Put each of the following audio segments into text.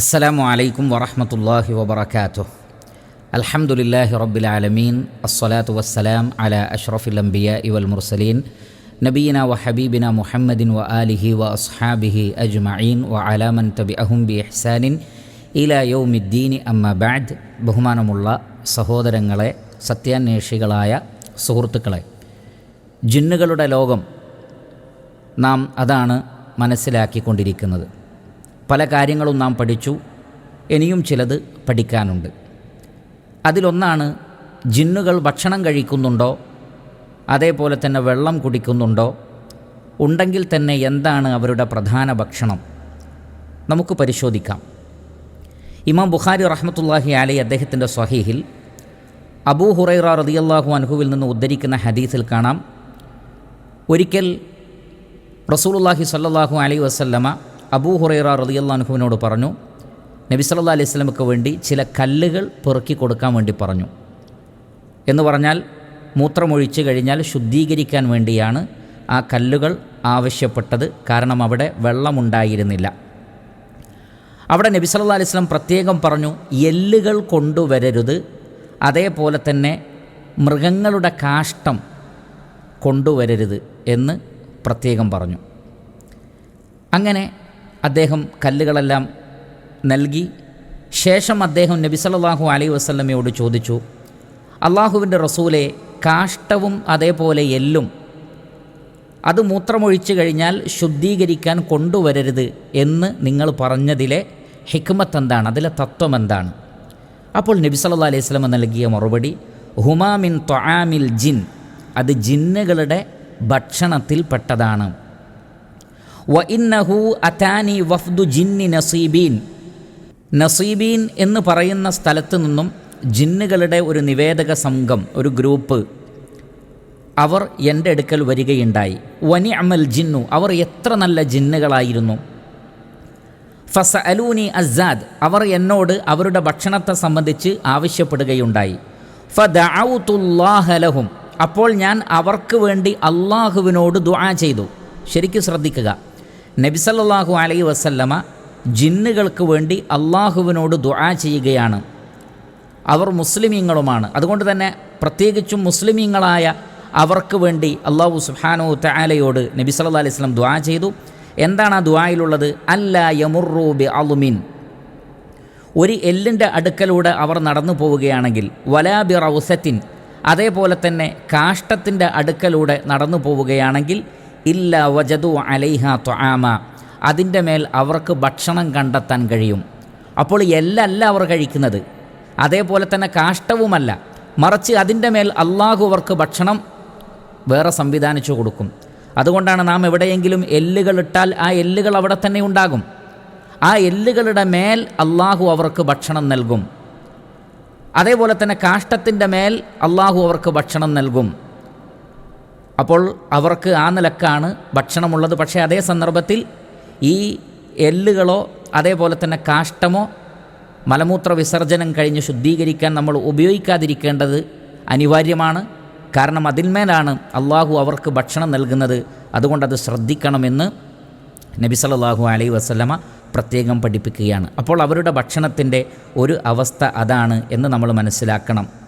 അസ്സലാമു അലൈക്കും വറഹമത്തല്ലാഹി വബർക്കാത്തു അൽഹമുല്ലാഹി റബ്ബിൽ ആലമീൻ. അസ്സലാത്തു വസ്സലാം അല അഷ്റഫുൽ അംബിയ ഇവൽ മുർസലീൻ. നബീന വ ഹബീബിന മുഹമ്മദിൻ വ ആലിഹി വ അസ്ഹാബിഹി അജ്മഈൻ വ അലാമൻ തബി അഹും ബി ഇഹ്സാനിൻ ഇല യൗമിദ്ദീനി അമ്മ ബാദ്. ബഹുമാനമുള്ള സഹോദരങ്ങളെ സത്യാന്വേഷികളായ സുഹൃത്തുക്കളെ ജിന്നുകളുടെ ലോകം നാം അതാണ് മനസ്സിലാക്കിക്കൊണ്ടിരിക്കുന്നത്. പല കാര്യങ്ങളും നാം പഠിച്ചു. ഇനിയും ചിലത് പഠിക്കാനുണ്ട്. അതിലൊന്നാണ് ജിന്നുകൾ ഭക്ഷണം കഴിക്കുന്നുണ്ടോ? അതേപോലെ തന്നെ വെള്ളം കുടിക്കുന്നുണ്ടോ? ഉണ്ടെങ്കിൽ തന്നെ എന്താണ് അവരുടെ പ്രധാന ഭക്ഷണം? നമുക്ക് പരിശോധിക്കാം. ഇമാം ബുഖാരി റഹ്മത്തുല്ലാഹി അലി അദ്ദേഹത്തിന്റെ സ്വഹീഹിൽ അബൂ ഹുറൈറ റതിയല്ലാഹു അൻഹുവിൽ നിന്ന് ഉദ്ധരിക്കുന്ന ഹദീസിൽ കാണാം. ഒരിക്കൽ റസൂലുല്ലാഹി സല്ലാഹു അലൈ വസല്ലമ അബൂ ഹുറൈറ റതിയല്ലാഹുവിനോട് പറഞ്ഞു നബി സല്ലാ അലൈഹി സ്വലമക്ക് വേണ്ടി ചില കല്ലുകൾ പെറുക്കി കൊടുക്കാൻ വേണ്ടി പറഞ്ഞു. എന്ന് പറഞ്ഞാൽ മൂത്രമൊഴിച്ച് കഴിഞ്ഞാൽ ശുദ്ധീകരിക്കാൻ വേണ്ടിയാണ് ആ കല്ലുകൾ ആവശ്യപ്പെട്ടത്. കാരണം അവിടെ വെള്ളമുണ്ടായിരുന്നില്ല. അവിടെ നബി സല്ലാ അലൈഹി സ്വലം പ്രത്യേകം പറഞ്ഞു എല്ലുകൾ കൊണ്ടുവരരുത്. അതേപോലെ തന്നെ മൃഗങ്ങളുടെ കാഷ്ടം കൊണ്ടുവരരുത് എന്ന് പ്രത്യേകം പറഞ്ഞു. അങ്ങനെ അദ്ദേഹം കല്ലുകളെല്ലാം നൽകി. ശേഷം അദ്ദേഹം നബി സല്ലല്ലാഹു അലൈ വസല്ലമയോട് ചോദിച്ചു അള്ളാഹുവിന്റെ റസൂലെ കാഷ്ടവും അതേപോലെ എല്ലും. അത് മൂത്രമൊഴിച്ചു കഴിഞ്ഞാൽ ശുദ്ധീകരിക്കാൻ കൊണ്ടുവരരുത് എന്ന് നിങ്ങൾ പറഞ്ഞതിലെ ഹിക്മത്ത് എന്താണ് അതിലെ തത്വം എന്താണ് അപ്പോൾ നബി സല്ലാ അലൈഹി സ്വലമ നൽകിയ മറുപടി ഹുമാമിൻ ത്വആമിൽ ജിൻ. അത് ജിന്നുകളുടെ ഭക്ഷണത്തിൽപ്പെട്ടതാണ്. വ ഇന്നഹു അതാനി വഫ്ദു ജിന്നി നസീബീൻ. നസീബീൻ എന്ന് പറയുന്ന സ്ഥലത്തു നിന്നും ജിന്നുകളുടെ ഒരു നിവേദക സംഘം ഒരു ഗ്രൂപ്പ് അവർ എന്റെ അടുക്കൽ വരികയുണ്ടായി. വനി അമൽ ജിന്നു അവർ എത്ര നല്ല ജിന്നുകളായിരുന്നു. ഫസ അലൂനി അസാദ് അവർ എന്നോട് അവരുടെ ഭക്ഷണത്തെ സംബന്ധിച്ച് ആവശ്യപ്പെടുകയുണ്ടായി. ഫദാഹലഹും അപ്പോൾ ഞാൻ അവർക്ക് വേണ്ടി അള്ളാഹുവിനോട് ദുആ ചെയ്തു. ശരിക്കും ശ്രദ്ധിക്കുക. നബിസല്ലാഹു അലൈ വസല്ലമ ജിന്നുകൾക്ക് വേണ്ടി അള്ളാഹുവിനോട് ദുആ ചെയ്യുകയാണ്. അവർ മുസ്ലിമീങ്ങളുമാണ്. അതുകൊണ്ട് തന്നെ പ്രത്യേകിച്ചും മുസ്ലിമീങ്ങളായ അവർക്ക് വേണ്ടി അള്ളാഹു സുഹാനു തആലയോട് നബി സല്ലാ അലൈഹി സ്വലം ദുആ ചെയ്തു. എന്താണ് ആ ദുആയിലുള്ളത്? അല്ല യമുറൂബി അലുമിൻ ഒരു എല്ലിന്റെ അടുക്കലൂടെ അവർ നടന്നു പോവുകയാണെങ്കിൽ വലാബി റൗസത്തിൻ അതേപോലെ തന്നെ കാഷ്ടത്തിന്റെ അടുക്കലൂടെ നടന്നു പോവുകയാണെങ്കിൽ ഇല്ല വജതു അലൈഹ ത്വആമ അതിന്റെ മേൽ അവർക്ക് ഭക്ഷണം കണ്ടെത്താൻ കഴിയും. അപ്പോൾ എല്ലല്ല അവർ കഴിക്കുന്നത്. അതേപോലെ തന്നെ കാഷ്ടവുമല്ല. മറിച്ച് അതിന്റെ മേൽ അള്ളാഹു അവർക്ക് ഭക്ഷണം വേറെ സംവിധാനിച്ചു കൊടുക്കും. അതുകൊണ്ടാണ് നാം എവിടെയെങ്കിലും എല്ലുകൾ ഇട്ടാൽ ആ എല്ലുകൾ അവിടെ തന്നെ ഉണ്ടാകും. ആ എല്ലുകളുടെ മേൽ അള്ളാഹു അവർക്ക് ഭക്ഷണം നൽകും. അതേപോലെ തന്നെ കാഷ്ടത്തിന്റെ മേൽ അള്ളാഹു അവർക്ക് ഭക്ഷണം നൽകും. അപ്പോൾ അവർക്ക് ആ നിലക്കാണ് ഭക്ഷണമുള്ളത്. പക്ഷേ അതേ സന്ദർഭത്തിൽ ഈ എല്ലുകളോ അതേപോലെ തന്നെ കാഷ്ടമോ മലമൂത്ര വിസർജനം കഴിഞ്ഞ് ശുദ്ധീകരിക്കാൻ നമ്മൾ ഉപയോഗിക്കാതിരിക്കേണ്ടത് അനിവാര്യമാണ്. കാരണം അതിന്മേലാണ് അള്ളാഹു അവർക്ക് ഭക്ഷണം നൽകുന്നത്. അതുകൊണ്ടത് ശ്രദ്ധിക്കണമെന്ന് നബി സല്ലല്ലാഹു അലൈഹി വസല്ലമ പ്രത്യേകം പഠിപ്പിക്കുകയാണ്. അപ്പോൾ അവരുടെ ഭക്ഷണത്തിന്റെ ഒരു അവസ്ഥ അതാണ് എന്ന് നമ്മൾ മനസ്സിലാക്കണം.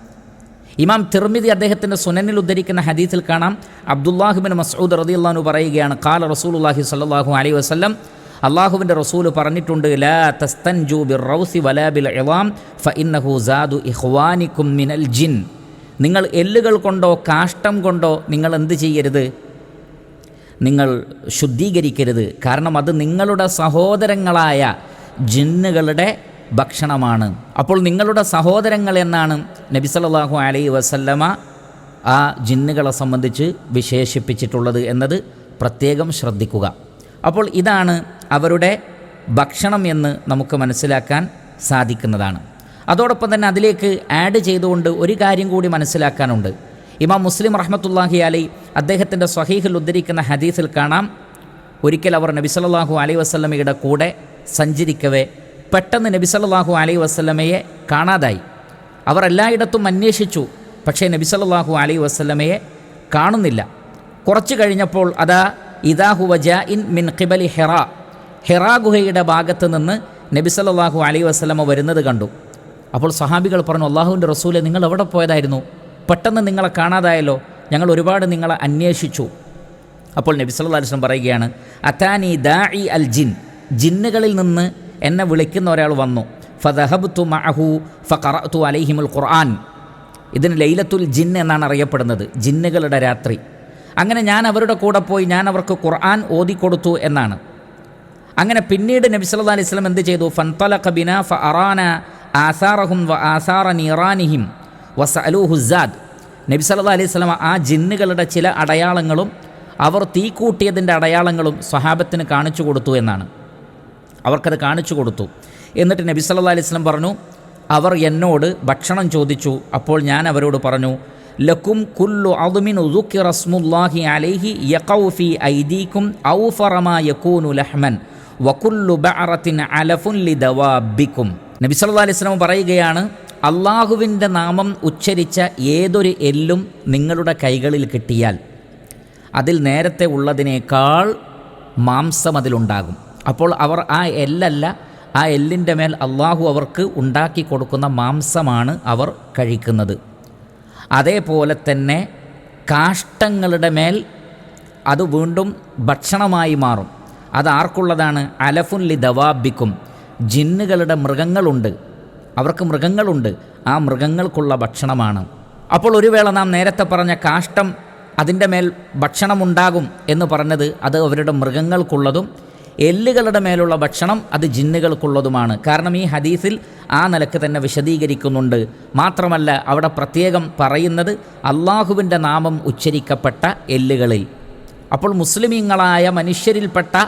ഇമാം തിർമിതി അദ്ദേഹത്തിന്റെ സുനനിൽ ഉദ്ധരിക്കുന്ന ഹദീസിൽ കാണാം. അബ്ദുല്ലാഹുബിൻ മസൂദ് റദിയുള്ളാഹു പറയുകയാണ് കാല റസൂലുല്ലാഹി സല്ലാഹു അലൈ വസ്ലം അള്ളാഹുവിന്റെ റസൂൽ പറഞ്ഞിട്ടുണ്ട് ലാ തസ്തൻജു ബിർ റൗസി വലാ ബിൽ ഇളാം ഇഹ്വാനിക്കും മിനൽ ജിൻ. നിങ്ങൾ എല്ലുകൾ കൊണ്ടോ കാഷ്ടം കൊണ്ടോ നിങ്ങൾ എന്ത് ചെയ്യരുത്? നിങ്ങൾ ശുദ്ധീകരിക്കരുത്. കാരണം അത് നിങ്ങളുടെ സഹോദരങ്ങളായ ജിന്നുകളുടെ ഭക്ഷണമാണ്. അപ്പോൾ നിങ്ങളുടെ സഹോദരങ്ങൾ എന്നാണ് നബി സല്ലല്ലാഹു അലൈഹി വസല്ലമ ആ ജിന്നുകളെ സംബന്ധിച്ച് വിശേഷിപ്പിച്ചിട്ടുള്ളത് എന്നത് പ്രത്യേകം ശ്രദ്ധിക്കുക. അപ്പോൾ ഇതാണ് അവരുടെ ഭക്ഷണം എന്ന് നമുക്ക് മനസ്സിലാക്കാൻ സാധിക്കുന്നതാണ്. അതോടൊപ്പം തന്നെ അതിലേക്ക് ആഡ് ചെയ്തുകൊണ്ട് ഒരു കാര്യം കൂടി മനസ്സിലാക്കാനുണ്ട്. ഇമാം മുസ്ലിം റഹ്മത്തുല്ലാഹി അലി അദ്ദേഹത്തിന്റെ സ്വഹീഹിൽ ഉദ്ധരിക്കുന്ന ഹദീസിൽ കാണാം. ഒരിക്കൽ അവർ നബി സല്ലല്ലാഹു അലൈഹി വസല്ലമയുടെ കൂടെ സഞ്ചരിക്കവേ പെട്ടെന്ന് നബി സല്ലല്ലാഹു അലൈഹി വസല്ലമയെ കാണാതായി. അവർ എല്ലായിടത്തും അന്വേഷിച്ചു പക്ഷേ നബി സല്ലല്ലാഹു അലൈഹി വസല്ലമയെ കാണുന്നില്ല. കുറച്ച് കഴിഞ്ഞപ്പോൾ അതാ ഇദാഹു വജ ഇൻ മിൻ ഖിബലി ഹെറ. ഹെറാ ഗുഹയുടെ ഭാഗത്ത് നിന്ന് നബി സല്ലല്ലാഹു അലൈഹി വസല്ലമ വരുന്നത് കണ്ടു. അപ്പോൾ സഹാബികൾ പറഞ്ഞു അള്ളാഹുവിന്റെ റസൂലെ നിങ്ങൾ എവിടെ പോയതായിരുന്നു? പെട്ടെന്ന് നിങ്ങളെ കാണാതായല്ലോ. ഞങ്ങൾ ഒരുപാട് നിങ്ങളെ അന്വേഷിച്ചു. അപ്പോൾ നബി അലൈഹി വസല്ലം പറയുകയാണ് അതാനി ദാഇ അൽ ജിൻ. ജിന്നുകളിൽ നിന്ന് എന്നെ വിളിക്കുന്ന ഒരാൾ വന്നു. ഫദഹബ്തു മഅഹു ഫഖറഅതു അലൈഹിമുൽ ഖുർആൻ. ഇതിന് ലൈലത്തുൽ ജിൻ എന്നാണ് അറിയപ്പെടുന്നത്. ജിന്നുകളുടെ രാത്രി. അങ്ങനെ ഞാൻ അവരുടെ കൂടെ പോയി ഞാൻ അവർക്ക് ഖുർആൻ ഓതിക്കൊടുത്തു എന്നാണ്. അങ്ങനെ പിന്നീട് നബി സല്ലല്ലാഹു അലൈഹി സ്വലം എന്ത് ചെയ്തു? ഫൻതല കബിന ഫ അറാന ആസാറഹും വ ആസാറ നിറാനിഹിം വസ സാദ്. നബി സല്ലല്ലാഹു അലൈഹി സ്വലം ആ ജിന്നുകളുടെ ചില അടയാളങ്ങളും അവർ തീ കൂട്ടിയതിന്റെ അടയാളങ്ങളും സ്വഹാബത്തിന് കാണിച്ചു കൊടുത്തു എന്നാണ്. അവർക്കത് കാണിച്ചു കൊടുത്തു. എന്നിട്ട് നബി സല്ലാ അലൈഹി വസല്ലം പറഞ്ഞു അവർ എന്നോട് ഭക്ഷണം ചോദിച്ചു. അപ്പോൾ ഞാൻ അവരോട് പറഞ്ഞു ലക്കും കുല്ലു അതുമിൻ ഉദുക്കി റസ്മുല്ലാഹി അലൈഹി യഖൗ ഫി ഐദീക്കും ഔഫറമാ യകൂനു ലഹ്മൻ വക്കുല്ലു ബഅറത്തിൻ അലഫുൻ ലിദവാബിക്കും നബി സല്ലാ അലൈഹി വസല്ലം പറയുകയാണ് അള്ളാഹുവിന്റെ നാമം ഉച്ചരിച്ച ഏതൊരു എല്ലും നിങ്ങളുടെ കൈകളിൽ കിട്ടിയാൽ അതിൽ നേരത്തെ ഉള്ളതിനേക്കാൾ മാംസം അതിലുണ്ടാകും. അപ്പോൾ അവർ ആ എല്ലല്ല ആ എല്ലിന്റെ മേൽ അള്ളാഹു അവർക്ക് ഉണ്ടാക്കി കൊടുക്കുന്ന മാംസമാണ് അവർ കഴിക്കുന്നത്. അതേപോലെ തന്നെ കാഷ്ടങ്ങളുടെ മേൽ അത് വീണ്ടും ഭക്ഷണമായി മാറും. അത് ആർക്കുള്ളതാണ്? അലഫുൻ ലി ദവാബിക്കും. ജിന്നുകളുടെ മൃഗങ്ങളുണ്ട്. അവർക്ക് മൃഗങ്ങളുണ്ട്. ആ മൃഗങ്ങൾക്കുള്ള ഭക്ഷണമാണ്. അപ്പോൾ ഒരു വേള നാം നേരത്തെ പറഞ്ഞ കാഷ്ടം അതിന്റെ മേൽ ഭക്ഷണമുണ്ടാകും എന്ന് പറഞ്ഞത് അത് അവരുടെ മൃഗങ്ങൾക്കുള്ളതും എല്ലുകളുടെ മേലുള്ള ഭക്ഷണം അത് ജിന്നുകൾക്കുള്ളതുമാണ്. കാരണം ഈ ഹദീസിൽ ആ നിലയ്ക്ക് തന്നെ വിശദീകരിക്കുന്നുണ്ട്. മാത്രമല്ല അവിടെ പ്രത്യേകം പറയുന്നത് അള്ളാഹുവിന്റെ നാമം ഉച്ചരിക്കപ്പെട്ട എല്ലുകളിൽ. അപ്പോൾ മുസ്ലിമീങ്ങളായ മനുഷ്യരിൽപ്പെട്ട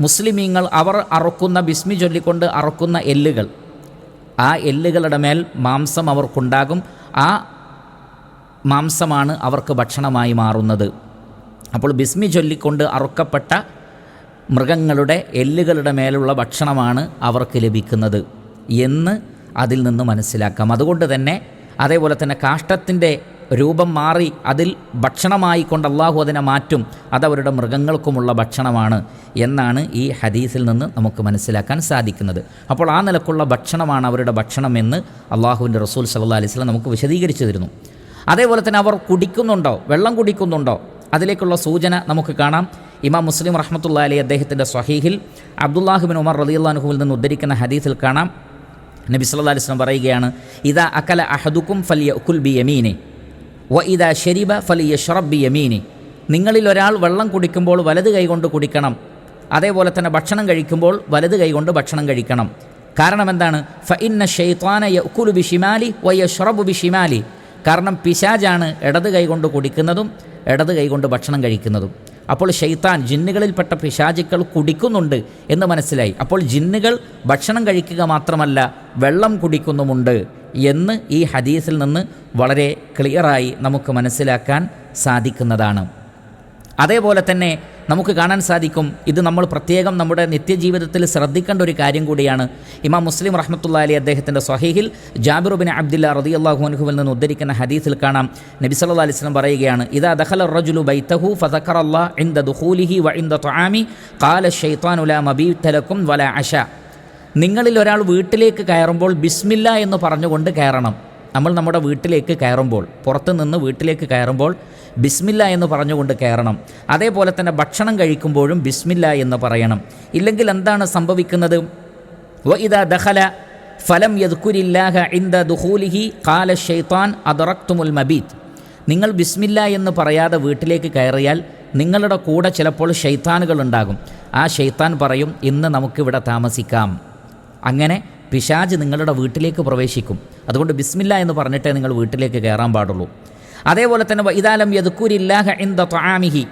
മുസ്ലിമീങ്ങൾ അവർ അറുക്കുന്ന ബിസ്മി ചൊല്ലിക്കൊണ്ട് അറുക്കുന്ന എല്ലുകൾ. ആ എല്ലുകളുടെ മേൽ മാംസം അവർക്കുണ്ടാകും. ആ മാംസമാണ് അവർക്ക് ഭക്ഷണമായി മാറുന്നത്. അപ്പോൾ ബിസ്മി ചൊല്ലിക്കൊണ്ട് അറുക്കപ്പെട്ട മൃഗങ്ങളുടെ എല്ലുകളുടെ മേലുള്ള ഭക്ഷണമാണ് അവർക്ക് ലഭിക്കുന്നത് എന്ന് അതിൽ നിന്ന് മനസ്സിലാക്കാം. അതുകൊണ്ട് തന്നെ അതേപോലെ തന്നെ കാഷ്ടത്തിന്റെ രൂപം മാറി അതിൽ ഭക്ഷണമായി കൊണ്ട് അള്ളാഹു അതിനെ മാറ്റും. അതവരുടെ മൃഗങ്ങൾക്കുമുള്ള ഭക്ഷണമാണ് എന്നാണ് ഈ ഹദീസിൽ നിന്ന് നമുക്ക് മനസ്സിലാക്കാൻ സാധിക്കുന്നത്. അപ്പോൾ ആ നിലക്കുള്ള ഭക്ഷണമാണ് അവരുടെ ഭക്ഷണമെന്ന് അള്ളാഹുവിന്റെ റസൂൽ സല്ലാ അലൈഹി സ്വലം നമുക്ക് വിശദീകരിച്ചു തരുന്നു. അതേപോലെ തന്നെ അവർ കുടിക്കുന്നുണ്ടോ? വെള്ളം കുടിക്കുന്നുണ്ടോ? അതിലേക്കുള്ള സൂചന നമുക്ക് കാണാം. ഇമാം മുസ്ലിം റഹ്മത്തുള്ള അലി അദ്ദേഹത്തിന്റെ സ്വഹീഹിൽ അബ്ദുല്ലാഹിബിൻ ഉമർ റലിയുല്ലാൻഹുവിൽ നിന്ന് ഉദ്ധരിക്കുന്ന ഹദീസിൽ കാണാം. നബി സല്ലാ അലൈഹി സ്വലം പറയുകയാണ് ഇതാ അക്കല അഹദുക്കും ഫലിയ ഉക്കുൽ ബി യമീനെ വ ഇതാ ഷെരിബ ഫലിയ ഷറബ് ബി യമീനെ നിങ്ങളിൽ ഒരാൾ വെള്ളം കുടിക്കുമ്പോൾ വലത് കൈകൊണ്ട് കുടിക്കണം അതേപോലെ തന്നെ ഭക്ഷണം കഴിക്കുമ്പോൾ വലത് കൈകൊണ്ട് ഭക്ഷണം കഴിക്കണം. കാരണം എന്താണ്? ഫ ഇന്ന ഷെയ്ത്താന യക്കുലു ബി ഷിമാലി വ യഷ്റബു ബി ഷിമാലി കാരണം പിശാജാണ് ഇടത് കൈകൊണ്ട് കുടിക്കുന്നതും ഇടത് കൈകൊണ്ട് ഭക്ഷണം കഴിക്കുന്നതും. അപ്പോൾ ഷെയ്ത്താൻ ജിന്നുകളിൽപ്പെട്ട പിശാചുക്കൾ കുടിക്കുന്നുണ്ട് എന്ന് മനസ്സിലായി. അപ്പോൾ ജിന്നുകൾ ഭക്ഷണം കഴിക്കുക മാത്രമല്ല വെള്ളം കുടിക്കുന്നുമുണ്ട് എന്ന് ഈ ഹദീസിൽ നിന്ന് വളരെ ക്ലിയറായി നമുക്ക് മനസ്സിലാക്കാൻ സാധിക്കുന്നതാണ്. അതേപോലെ തന്നെ നമുക്ക് കാണാൻ സാധിക്കും ഇത് നമ്മൾ പ്രത്യേകം നമ്മുടെ നിത്യജീവിതത്തിൽ ശ്രദ്ധിക്കേണ്ട ഒരു കാര്യം കൂടിയാണ്. ഇമാം മുസ്ലിം റഹ്മത്തുള്ള അലി അദ്ദേഹത്തിന്റെ സ്വഹീഹിൽ ജാബിറുബിൻ അബ്ദുല്ല റതി അള്ളാഹുഅൻഹുവിൽ നിന്ന് ഉദ്ധരിക്കുന്ന ഹദീസിൽ കാണാം. നബി സല്ലാ അലിസ്ലം പറയുകയാണ് ഇതാ ദഹല റജുലു ബൈത്തഹു ഫതക്കർ അള്ളാ ഇന്ദ ദുഹൂലിഹി വ ഇന്ദ ദാമി കാല ഷെയ്ത്താനുല മബീത്തലക്കും വല അഷ നിങ്ങളിൽ ഒരാൾ വീട്ടിലേക്ക് കയറുമ്പോൾ ബിസ്മില്ല എന്ന് പറഞ്ഞുകൊണ്ട് കയറണം. നമ്മൾ നമ്മുടെ വീട്ടിലേക്ക് കയറുമ്പോൾ പുറത്തു നിന്ന് വീട്ടിലേക്ക് കയറുമ്പോൾ ബിസ്മില്ല എന്ന് പറഞ്ഞുകൊണ്ട് കയറണം. അതേപോലെ തന്നെ ഭക്ഷണം കഴിക്കുമ്പോഴും ബിസ്മില്ല എന്ന് പറയണം. ഇല്ലെങ്കിൽ എന്താണ് സംഭവിക്കുന്നത്? വ ഇതാ ദഹല ഫലം യദ്കുരില്ലാഹ ഇന്ദ ദുഹൂലിഹി കാല ഷെയ്ത്താൻ അദറക്തുമുൽ മബീത്. നിങ്ങൾ ബിസ്മില്ല എന്ന് പറയാതെ വീട്ടിലേക്ക് കയറിയാൽ നിങ്ങളുടെ കൂടെ ചിലപ്പോൾ ഷെയ്ത്താനുകൾ ഉണ്ടാകും. ആ ഷെയ്ത്താൻ പറയും ഇന്ന് നമുക്കിവിടെ താമസിക്കാം. അങ്ങനെ പിശാജ് നിങ്ങളുടെ വീട്ടിലേക്ക് പ്രവേശിക്കും. അതുകൊണ്ട് ബിസ്മില്ല എന്ന് പറഞ്ഞിട്ടേ നിങ്ങൾ വീട്ടിലേക്ക് കയറാൻ പാടുള്ളൂ. അതേപോലെ തന്നെ ഇതാലം യദുക്കൂരില്ലാഹ ഇന്ദ ത്വാമിഹി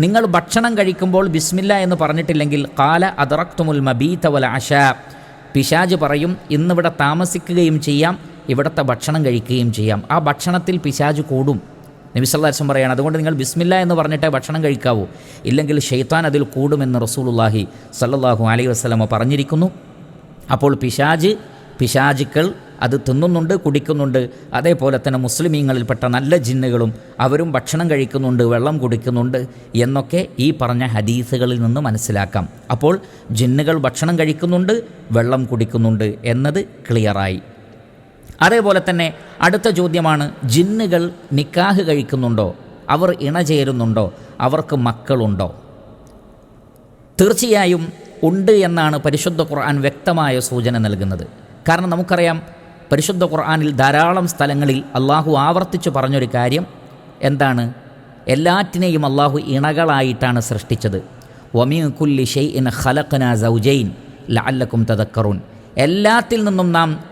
നിങ്ങൾ ഭക്ഷണം കഴിക്കുമ്പോൾ ബിസ്മില്ല എന്ന് പറഞ്ഞിട്ടില്ലെങ്കിൽ കാല അദറക്തുമുൽ മബീത്ത വല അഷ പിശാജ് പറയും ഇന്നിവിടെ താമസിക്കുകയും ചെയ്യാം ഇവിടുത്തെ ഭക്ഷണം കഴിക്കുകയും ചെയ്യാം. ആ ഭക്ഷണത്തിൽ പിശാജ് കൂടും. നബി സല്ലാസ്വം പറയാണ് അതുകൊണ്ട് നിങ്ങൾ ബിസ്മില്ല എന്ന് പറഞ്ഞിട്ടേ ഭക്ഷണം കഴിക്കാവൂ. ഇല്ലെങ്കിൽ ഷെയ്ത്താൻ അതിൽ കൂടുമെന്ന് റസൂലുല്ലാഹി സല്ലാഹു അലൈഹി വസ്ലമ പറഞ്ഞിരിക്കുന്നു. അപ്പോൾ പിശാജ് പിശാചുക്കൾ അത് തിന്നുന്നുണ്ട് കുടിക്കുന്നുണ്ട്. അതേപോലെ തന്നെ മുസ്ലിമീങ്ങളിൽപ്പെട്ട നല്ല ജിന്നുകളും അവരും ഭക്ഷണം കഴിക്കുന്നുണ്ട് വെള്ളം കുടിക്കുന്നുണ്ട് എന്നൊക്കെ ഈ പറഞ്ഞ ഹദീസുകളിൽ നിന്ന് മനസ്സിലാക്കാം. അപ്പോൾ ജിന്നുകൾ ഭക്ഷണം കഴിക്കുന്നുണ്ട് വെള്ളം കുടിക്കുന്നുണ്ട് എന്നത് ക്ലിയറായി. അതേപോലെ തന്നെ അടുത്ത ചോദ്യമാണ് ജിന്നുകൾ നിക്കാഹ് കഴിക്കുന്നുണ്ടോ? അവർ ഇണചേരുന്നുണ്ടോ? അവർക്ക് മക്കളുണ്ടോ? തീർച്ചയായും ഉണ്ട് എന്നാണ് പരിശുദ്ധ ഖുർആൻ വ്യക്തമായ സൂചന നൽകുന്നത്. കാരണം നമുക്കറിയാം പരിശുദ്ധ ഖുർആനിൽ ധാരാളം സ്ഥലങ്ങളിൽ അള്ളാഹു ആവർത്തിച്ചു പറഞ്ഞൊരു കാര്യം എന്താണ്? എല്ലാറ്റിനെയും അള്ളാഹു ഇണകളായിട്ടാണ് സൃഷ്ടിച്ചത്. വമീ കുല്ലി ഷെയ് ഇൻ ഖലഖന സൗജൈൻ ലഅല്ലക്കും തദക്കറൂൻ. എല്ലാത്തിൽ നിന്നും നാം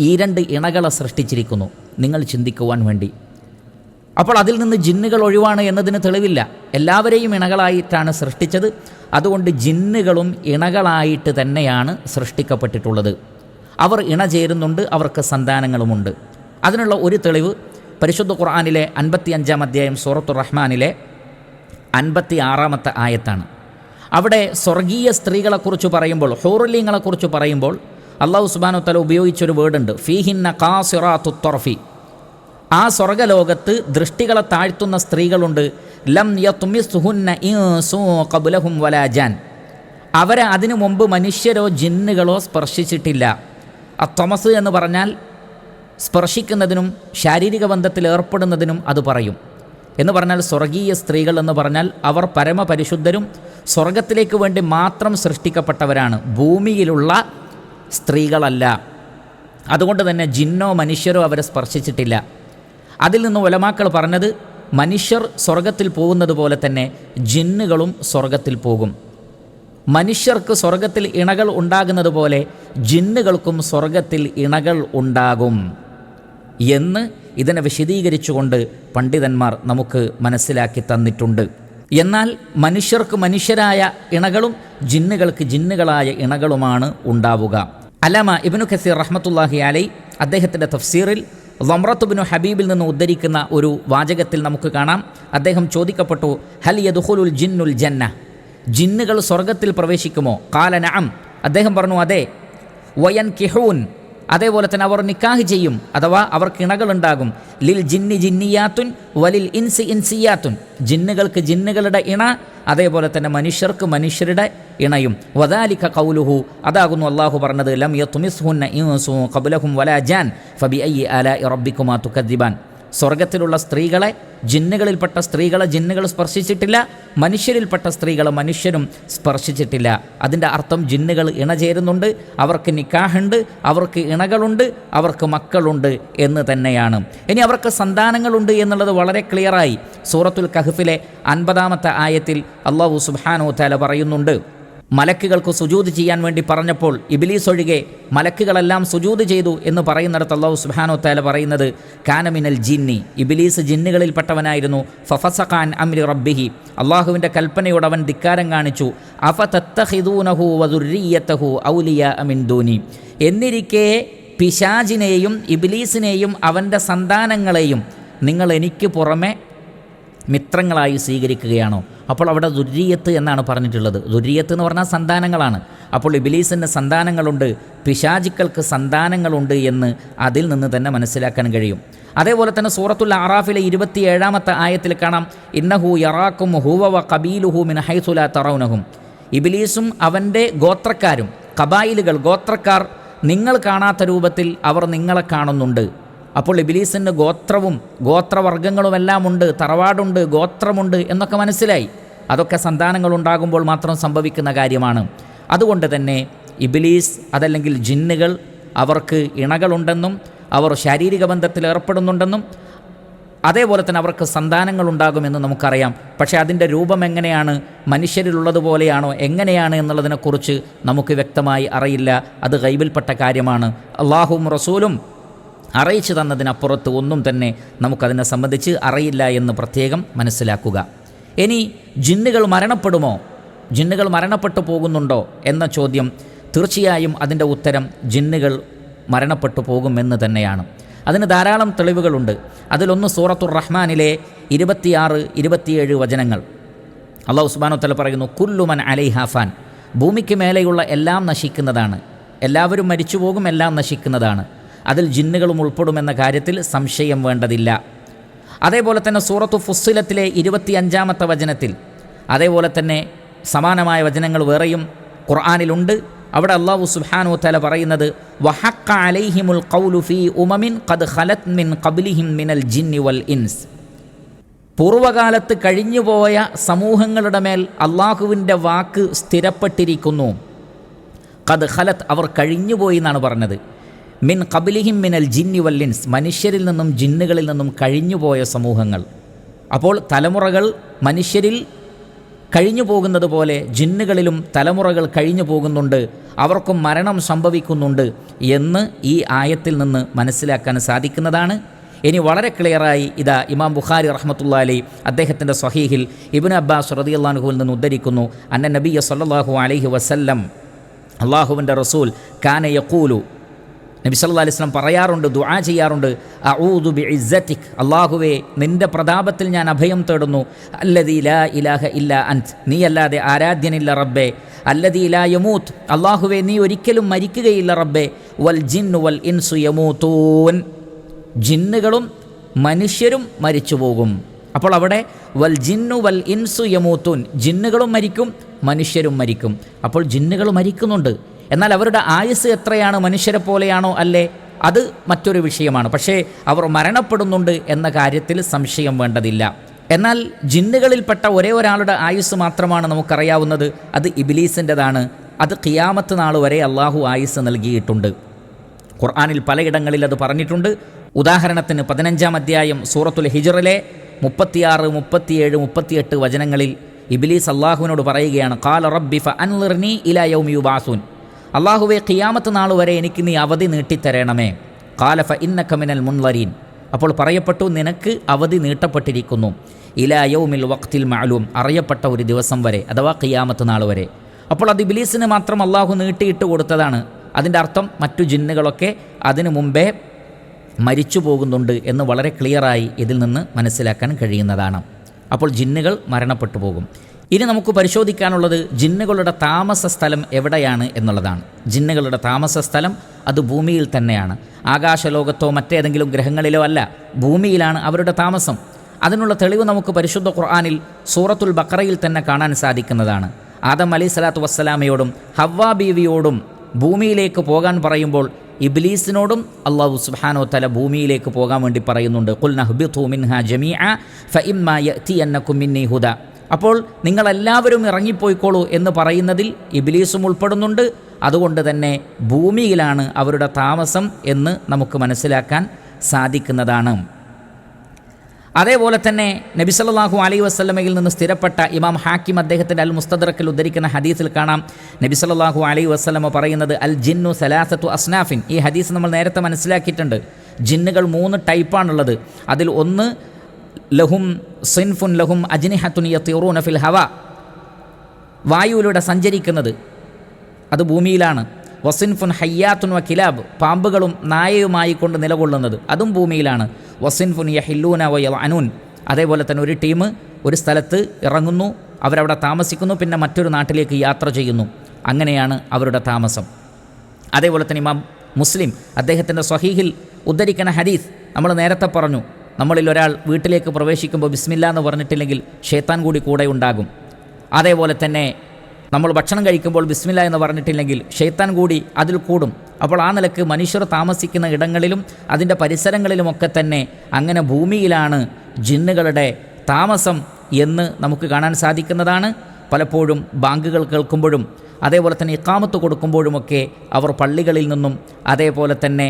ഈ രണ്ട് ഇണകളെ സൃഷ്ടിച്ചിരിക്കുന്നു. നിങ്ങൾ ചിന്തിക്കുവാൻ വേണ്ടി. അപ്പോൾ അതിൽ നിന്ന് ജിന്നുകൾ ഒഴിവാണ് എന്നതിന് തെളിവില്ല. എല്ലാവരെയും ഇണകളായിട്ടാണ് സൃഷ്ടിച്ചത്. അതുകൊണ്ട് ജിന്നുകളും ഇണകളായിട്ട് തന്നെയാണ് സൃഷ്ടിക്കപ്പെട്ടിട്ടുള്ളത്. അവർ ഇണ ചേരുന്നുണ്ട് അവർക്ക് സന്താനങ്ങളുമുണ്ട്. അതിനുള്ള ഒരു തെളിവ് പരിശുദ്ധ ഖുർആാനിലെ അൻപത്തി അഞ്ചാം അധ്യായം സൂറത്തു റഹ്മാനിലെ അൻപത്തി ആറാമത്തെ ആയത്താണ്. അവിടെ സ്വർഗീയ സ്ത്രീകളെക്കുറിച്ച് പറയുമ്പോൾ ഹോറുലിങ്ങളെക്കുറിച്ച് പറയുമ്പോൾ അള്ളാഹു സുബാനു തല ഉപയോഗിച്ചൊരു വേർഡുണ്ട്. ഫീഹിന്ന കാസിറാത്തു തൊറഫി ആ സ്വർഗലോകത്ത് ദൃഷ്ടികളെ താഴ്ത്തുന്ന സ്ത്രീകളുണ്ട്. ലം യത്തുമിസുഹുന്ന ഇൻസു കബുലഹും വലാജാൻ അവരെ അതിനു മുമ്പ് മനുഷ്യരോ ജിന്നുകളോ സ്പർശിച്ചിട്ടില്ല. ആ തൊമസ് എന്ന് പറഞ്ഞാൽ സ്പർശിക്കുന്നതിനും ശാരീരിക ബന്ധത്തിൽ ഏർപ്പെടുന്നതിനും അത് പറയും. എന്ന് പറഞ്ഞാൽ സ്വർഗീയ സ്ത്രീകൾ എന്ന് പറഞ്ഞാൽ അവർ പരമപരിശുദ്ധരും സ്വർഗത്തിലേക്ക് വേണ്ടി മാത്രം സൃഷ്ടിക്കപ്പെട്ടവരാണ്. ഭൂമിയിലുള്ള സ്ത്രീകളല്ല. അതുകൊണ്ട് തന്നെ ജിന്നോ മനുഷ്യരോ അവരെ സ്പർശിച്ചിട്ടില്ല. അതിൽ നിന്ന് ഒലമാക്കൾ പറഞ്ഞത് മനുഷ്യർ സ്വർഗത്തിൽ പോകുന്നത് പോലെ തന്നെ ജിന്നുകളും സ്വർഗത്തിൽ പോകും. മനുഷ്യർക്ക് സ്വർഗത്തിൽ ഇണകൾ ഉണ്ടാകുന്നത് പോലെ ജിന്നുകൾക്കും സ്വർഗത്തിൽ ഇണകൾ ഉണ്ടാകും. എന്ന് ഇതിനെ വിശദീകരിച്ചുകൊണ്ട് പണ്ഡിതന്മാർ നമുക്ക് മനസ്സിലാക്കി തന്നിട്ടുണ്ട്. എന്നാൽ മനുഷ്യർക്ക് മനുഷ്യരായ ഇണകളും ജിന്നുകൾക്ക് ജിന്നുകളായ ഇണകളുമാണ് ഉണ്ടാവുക. അലാമ ഇബിനു ഖസീർ റഹ്മത്തുല്ലാഹി അലൈ അദ്ദേഹത്തിന്റെ തഫ്സീറിൽ വമ്രത്തുബിനു ഹബീബിൽ നിന്ന് ഉദ്ധരിക്കുന്ന ഒരു വാചകത്തിൽ നമുക്ക് കാണാം. അദ്ദേഹം ചോദിക്കപ്പെട്ടു ഹൽ യദുഹുലുൽ ജിന്നുൽ ജന്ന? ജിന്നുകൾ സ്വർഗത്തിൽ പ്രവേശിക്കുമോ? കാല നഅം. അദ്ദേഹം പറഞ്ഞു അതെ. വയൻ കിഹൂൻ അതേപോലെ തന്നെ അവർ നിക്കാഹ് ചെയ്യും അഥവാ അവർക്ക് ഇണകളുണ്ടാകും ലിൽ ജിന്നി ജിന്നിയാത്തുൻ വലിൽ ഇൻസി ഇൻസിയാത്തുൻ. ജിന്നുകൾക്ക് ജിന്നുകളുടെ ഇണ അതേപോലെ തന്നെ മനുഷ്യർക്ക് മനുഷ്യരുടെ ഇണയും. വദാലിക കൗലുഹു അതാകുന്നു അള്ളാഹു പറഞ്ഞത് ലം യത്തുമിസ്ഹുന്ന ഇൻസു കബുലഹും വലാ ജാൻ ഫബി അയ്യി അല ഇറബിക്കുമാ തുക്കദ്ദിബാൻ. സ്വർഗത്തിലുള്ള സ്ത്രീകളെ ജിന്നുകളിൽപ്പെട്ട സ്ത്രീകളെ ജിന്നുകൾ സ്പർശിച്ചിട്ടില്ല മനുഷ്യരിൽപ്പെട്ട സ്ത്രീകളെ മനുഷ്യരും സ്പർശിച്ചിട്ടില്ല. അതിന്റെ അർത്ഥം ജിന്നുകൾ ഇണചേരുന്നുണ്ട് അവർക്ക് നിക്കാഹുണ്ട് അവർക്ക് ഇണകളുണ്ട് അവർക്ക് മക്കളുണ്ട് എന്ന് തന്നെയാണ്. ഇനി അവർക്ക് സന്താനങ്ങളുണ്ട് എന്നുള്ളത് വളരെ ക്ലിയറായി. സൂറത്തുൽ കഹഫിലെ അൻപതാമത്തെ ആയത്തിൽ അള്ളാഹു സുബാനോ താല പറയുന്നുണ്ട് മലക്കുകൾക്ക് സുജൂത് ചെയ്യാൻ വേണ്ടി പറഞ്ഞപ്പോൾ ഇബിലീസ് ഒഴികെ മലക്കുകളെല്ലാം സുജൂത് ചെയ്തു എന്ന് പറയുന്നിടത്ത് അള്ളാഹു സുബാനോ താല പറയുന്നത് കാനമിനൽ ജിന്നി. ഇബിലീസ് ജിന്നുകളിൽപ്പെട്ടവനായിരുന്നു. ഫഫസഖാൻ അമിർ റബ്ബിഹി. അള്ളാഹുവിന്റെ കൽപ്പനയോട് അവൻ ധിക്കാരം കാണിച്ചു. അഫ അമിൻ ദൂനി. എന്നിരിക്കെ പിശാജിനെയും ഇബിലീസിനെയും അവന്റെ സന്താനങ്ങളെയും നിങ്ങൾ എനിക്ക് പുറമെ മിത്രങ്ങളായി സ്വീകരിക്കുകയാണോ? അപ്പോൾ അവിടെ ദുര്യത്ത് എന്നാണ് പറഞ്ഞിട്ടുള്ളത്. ദുര്യത്ത് എന്ന് പറഞ്ഞാൽ സന്താനങ്ങളാണ്. അപ്പോൾ ഇബിലീസിന് സന്താനങ്ങളുണ്ട് പിശാചിക്കൾക്ക് സന്താനങ്ങളുണ്ട് എന്ന് അതിൽ നിന്ന് തന്നെ മനസ്സിലാക്കാൻ കഴിയും. അതേപോലെ തന്നെ സൂറത്തുൽ അറാഫിലെ ഇരുപത്തിയേഴാമത്തെ ആയത്തിൽ കാണാം ഇന്നഹു യറാക്കും ഹൂവ കബീലുഹു മിൻ ഹൈസുല തറൗനഹും. ഇബിലീസും അവന്റെ ഗോത്രക്കാരും കബായിലുകൾ ഗോത്രക്കാർ നിങ്ങൾ കാണാത്ത രൂപത്തിൽ അവർ നിങ്ങളെ കാണുന്നുണ്ട്. അപ്പോൾ ഇബിലീസിന് ഗോത്രവും ഗോത്രവർഗങ്ങളുമെല്ലാം ഉണ്ട് തറവാടുണ്ട് ഗോത്രമുണ്ട് എന്നൊക്കെ മനസ്സിലായി. അതൊക്കെ സന്താനങ്ങൾ ഉണ്ടാകുമ്പോൾ മാത്രം സംഭവിക്കുന്ന കാര്യമാണ്. അതുകൊണ്ട് തന്നെ ഇബിലീസ് അതല്ലെങ്കിൽ ജിന്നുകൾ അവർക്ക് ഇണകളുണ്ടെന്നും അവർ ശാരീരിക ബന്ധത്തിൽ ഏർപ്പെടുന്നുണ്ടെന്നും അതേപോലെ തന്നെ അവർക്ക് സന്താനങ്ങൾ ഉണ്ടാകുമെന്ന് നമുക്കറിയാം. പക്ഷേ അതിന്റെ രൂപം എങ്ങനെയാണ് മനുഷ്യരിലുള്ളതുപോലെയാണോ എങ്ങനെയാണ് എന്നുള്ളതിനെക്കുറിച്ച് നമുക്ക് വ്യക്തമായി അറിയില്ല. അത് കൈവിൽപ്പെട്ട കാര്യമാണ്. അള്ളാഹും റസൂലും അറിയിച്ചു തന്നതിനപ്പുറത്ത് ഒന്നും തന്നെ നമുക്കതിനെ സംബന്ധിച്ച് അറിയില്ല എന്ന് പ്രത്യേകം മനസ്സിലാക്കുക. ഇനി ജിന്നുകൾ മരണപ്പെടുമോ? ജിന്നുകൾ മരണപ്പെട്ടു പോകുന്നുണ്ടോ എന്ന ചോദ്യം തീർച്ചയായും അതിന്റെ ഉത്തരം ജിന്നുകൾ മരണപ്പെട്ടു പോകുമെന്ന് തന്നെയാണ്. അതിന് ധാരാളം തെളിവുകളുണ്ട്. അതിലൊന്ന് സൂറത്തുർ റഹ്മാനിലെ ഇരുപത്തിയാറ് ഇരുപത്തിയേഴ് വചനങ്ങൾ. അള്ളാഹു ഉസ്മാനോ തല പറയുന്നു കുല്ലുമൻ അലൈഹാഫാൻ ഭൂമിക്ക് മേലെയുള്ള എല്ലാം നശിക്കുന്നതാണ്. എല്ലാവരും മരിച്ചു പോകും എല്ലാം നശിക്കുന്നതാണ്. അതിൽ ജിന്നുകളും ഉൾപ്പെടുമെന്ന കാര്യത്തിൽ സംശയം വേണ്ടതില്ല. അതേപോലെ തന്നെ സൂറത്തു ഫുസ്സിലത്തിലെ ഇരുപത്തിയഞ്ചാമത്തെ വചനത്തിൽ അതേപോലെ തന്നെ സമാനമായ വചനങ്ങൾ വേറെയും ഖുർആാനിലുണ്ട്. അവിടെ അള്ളാഹു സുഹാനു തല പറയുന്നത് വഹക്ക അലൈഹിമുൽ ഫീ ഉമമിൻ ഖദ് ഖലത് മിൻ ഖബ്ലിഹിം മിനൽ ജിന്നി വൽ ഇൻസ്. പൂർവകാലത്ത് കഴിഞ്ഞുപോയ സമൂഹങ്ങളുടെ മേൽ അള്ളാഹുവിന്റെ വാക്ക് സ്ഥിരപ്പെട്ടിരിക്കുന്നു. ഖദ് ഖലത്ത് അവർ കഴിഞ്ഞുപോയി എന്നാണ് പറഞ്ഞത്. മിൻ കബിലിഹിം മിനൽ ജിന്നി വല്ലിൻസ് മനുഷ്യരിൽ നിന്നും ജിന്നുകളിൽ നിന്നും കഴിഞ്ഞുപോയ സമൂഹങ്ങൾ. അപ്പോൾ തലമുറകൾ മനുഷ്യരിൽ കഴിഞ്ഞു പോകുന്നത് പോലെ ജിന്നുകളിലും തലമുറകൾ കഴിഞ്ഞു പോകുന്നുണ്ട് അവർക്കും മരണം സംഭവിക്കുന്നുണ്ട് എന്ന് ഈ ആയത്തിൽ നിന്ന് മനസ്സിലാക്കാൻ സാധിക്കുന്നതാണ്. ഇനി വളരെ ക്ലിയറായി ഇതാ ഇമാം ബുഖാരി റഹ്മത്തുള്ള അലി അദ്ദേഹത്തിന്റെ സ്വഹീഹിൽ ഇബിൻ അബ്ബാസ് അള്ളാഹുവിൽ നിന്ന് ഉദ്ധരിക്കുന്നു അന്ന നബിയ സല്ലാഹു അലൈഹി വസല്ലം അള്ളാഹുവിന്റെ റസൂൽ കാന യക്കൂലു നബി സല്ലാ അലിസ്ലം പറയാറുണ്ട് ദുആ ചെയ്യാറുണ്ട്. അഊദു ബി ഇസ്സത്തിക് അള്ളാഹുവേ നിന്റെ പ്രതാപത്തിൽ ഞാൻ അഭയം തേടുന്നു. അല്ലദീ ലാ ഇലാഹ ഇല്ല അൻത്. നീ അല്ലാതെ ആരാധ്യനില്ല റബ്ബേ. അല്ലദീ ലാ യമൂത്ത്. അള്ളാഹുവേ നീ ഒരിക്കലും മരിക്കുകയില്ല റബ്ബേ. വൽ ജിന്നു വൽ ഇൻസു യമൂത്തൂൻ. ജിന്നുകളും മനുഷ്യരും മരിച്ചു പോകും. അപ്പോൾ അവിടെ വൽ ജിന്നു വൽ ഇൻസു യമൂത്തൂൻ. ജിന്നുകളും മരിക്കും മനുഷ്യരും മരിക്കും. അപ്പോൾ ജിന്നുകൾ മരിക്കുന്നുണ്ട്. എന്നാൽ അവരുടെ ആയുസ് എത്രയാണ്? മനുഷ്യരെ പോലെയാണോ അല്ലേ? അത് മറ്റൊരു വിഷയമാണ്. പക്ഷേ അവർ മരണപ്പെടുന്നുണ്ട് എന്ന കാര്യത്തിൽ സംശയം വേണ്ടതില്ല. എന്നാൽ ജിന്നുകളിൽപ്പെട്ട ഒരേ ഒരാളുടെ ആയുസ് മാത്രമാണ് നമുക്കറിയാവുന്നത്. അത് ഇബിലീസിന്റെതാണ്. അത് ഖിയാമത്ത് നാൾ വരെ അള്ളാഹു ആയുസ് നൽകിയിട്ടുണ്ട്. ഖുർആാനിൽ പലയിടങ്ങളിൽ അത് പറഞ്ഞിട്ടുണ്ട്. ഉദാഹരണത്തിന് പതിനഞ്ചാം അധ്യായം സൂറത്തുൽ ഹിജറിലെ മുപ്പത്തിയാറ് മുപ്പത്തിയേഴ് മുപ്പത്തിയെട്ട് വചനങ്ങളിൽ ഇബിലീസ് അള്ളാഹുവിനോട് പറയുകയാണ് കാല റബ്ബി ഫ അൻലിർനി ഇല യൗമിയുബാസുൻ അള്ളാഹുവെ ഖിയാമത്ത് നാൾ വരെ എനിക്ക് നീ അവധി നീട്ടിത്തരണമേ. കാലഫ ഫ ഇന്നക്കമിനൽ മുൻവരീൻ. അപ്പോൾ പറയപ്പെട്ടു നിനക്ക് അവധി നീട്ടപ്പെട്ടിരിക്കുന്നു. ഇല യൗമിൽ വക്തിൽ മാലൂം അറിയപ്പെട്ട ഒരു ദിവസം വരെ അഥവാ ഖിയാമത്ത് നാൾ വരെ. അപ്പോൾ അത് ഇബിലീസിന് മാത്രം അള്ളാഹു നീട്ടിയിട്ട് കൊടുത്തതാണ്. അതിന്റെ അർത്ഥം മറ്റു ജിന്നുകളൊക്കെ അതിനു മുമ്പേ മരിച്ചു പോകുന്നുണ്ട് എന്ന് വളരെ ക്ലിയറായി ഇതിൽ നിന്ന് മനസ്സിലാക്കാൻ കഴിയുന്നതാണ്. അപ്പോൾ ജിന്നുകൾ മരണപ്പെട്ടു പോകും. ഇനി നമുക്ക് പരിശോധിക്കാനുള്ളത് ജിന്നുകളുടെ താമസ സ്ഥലം എവിടെയാണ് എന്നുള്ളതാണ്. ജിന്നുകളുടെ താമസ സ്ഥലം അത് ഭൂമിയിൽ തന്നെയാണ്. ആകാശലോകത്തോ മറ്റേതെങ്കിലും ഗ്രഹങ്ങളിലോ അല്ല ഭൂമിയിലാണ് അവരുടെ താമസം. അതിനുള്ള തെളിവ് നമുക്ക് പരിശുദ്ധ ഖുർആാനിൽ സൂറത്തുൽ ബക്കറയിൽ തന്നെ കാണാൻ സാധിക്കുന്നതാണ്. ആദം അലി സ്വലാത്തു വസ്സലാമയോടും ഹവ്വാ ബീവിയോടും ഭൂമിയിലേക്ക് പോകാൻ പറയുമ്പോൾ ഇബ്ലീസിനോടും അള്ളാഹു സുബാനോ തല ഭൂമിയിലേക്ക് പോകാൻ വേണ്ടി പറയുന്നുണ്ട്. കുൽ നഹ്ബിത്തു മിൻഹ ജമീഅ ഫഇമ്മാ യഅതിയന്നകും മിന്നി ഹുദ. അപ്പോൾ നിങ്ങളെല്ലാവരും ഇറങ്ങിപ്പോയിക്കോളൂ എന്ന് പറയുന്നതിൽ ഇബിലീസും ഉൾപ്പെടുന്നുണ്ട്. അതുകൊണ്ട് തന്നെ ഭൂമിയിലാണ് അവരുടെ താമസം എന്ന് നമുക്ക് മനസ്സിലാക്കാൻ സാധിക്കുന്നതാണ്. അതേപോലെ തന്നെ നബി സല്ലല്ലാഹു അലൈഹി വസല്ലമയിൽ നിന്ന് സ്ഥിരപ്പെട്ട ഇമാം ഹാക്കിം അദ്ദേഹത്തിന്റെ അൽ മുസ്തദറക്കിൽ ഉദ്ധരിക്കുന്ന ഹദീസിൽ കാണാം. നബി സല്ലല്ലാഹു അലൈഹി വസല്ലമ പറയുന്നത് അൽ ജിന്നു സലാസത്തു അസ്നാഫിൻ. ഈ ഹദീസ് നമ്മൾ നേരത്തെ മനസ്സിലാക്കിയിട്ടുണ്ട്. ജിന്നുകൾ മൂന്ന് ടൈപ്പാണുള്ളത്. അതിൽ ഒന്ന് ലഹും സിൻഫുൻ ലഹും അജ്നിഹത്തുൻ യത്തിറൂന ഫിൽ ഹവ. വായുവിലൂടെ സഞ്ചരിക്കുന്നത് അത് ഭൂമിയിലാണ്. വസിൻഫുൻ ഹയ്യാത്തുൻ വ കിലാബ് പാമ്പുകളും നായയുമായി കൊണ്ട് നിലകൊള്ളുന്നത് അതും ഭൂമിയിലാണ്. വസിൻഫുൻ യഹില്ലൂന വ അതേപോലെ തന്നെ ഒരു ടീം ഒരു സ്ഥലത്ത് ഇറങ്ങുന്നു അവരവിടെ താമസിക്കുന്നു പിന്നെ മറ്റൊരു നാട്ടിലേക്ക് യാത്ര ചെയ്യുന്നു. അങ്ങനെയാണ് അവരുടെ താമസം. അതേപോലെ തന്നെ ഇമാം മുസ്ലിം അദ്ദേഹത്തിന്റെ സ്വഹീഹിൽ ഉദ്ധരിക്കുന്ന ഹദീസ് നമ്മൾ നേരത്തെ പറഞ്ഞു. നമ്മളിൽ ഒരാൾ വീട്ടിലേക്ക് പ്രവേശിക്കുമ്പോൾ ബിസ്മില്ല എന്ന് പറഞ്ഞിട്ടില്ലെങ്കിൽ ഷേത്താൻ കൂടി കൂടെ ഉണ്ടാകും. അതേപോലെ തന്നെ നമ്മൾ ഭക്ഷണം കഴിക്കുമ്പോൾ ബിസ്മില്ല എന്ന് പറഞ്ഞിട്ടില്ലെങ്കിൽ ഷെയ്ത്താൻ കൂടി അതിൽ കൂടും. അപ്പോൾ ആ നിലയ്ക്ക് മനുഷ്യർ താമസിക്കുന്ന ഇടങ്ങളിലും അതിന്റെ പരിസരങ്ങളിലുമൊക്കെ തന്നെ അങ്ങനെ ഭൂമിയിലാണ് ജിന്നുകളുടെ താമസം എന്ന് നമുക്ക് കാണാൻ സാധിക്കുന്നതാണ്. പലപ്പോഴും ബാങ്കുകൾ കേൾക്കുമ്പോഴും അതേപോലെ തന്നെ ഇക്കാമത്ത് കൊടുക്കുമ്പോഴുമൊക്കെ അവർ പള്ളികളിൽ നിന്നും അതേപോലെ തന്നെ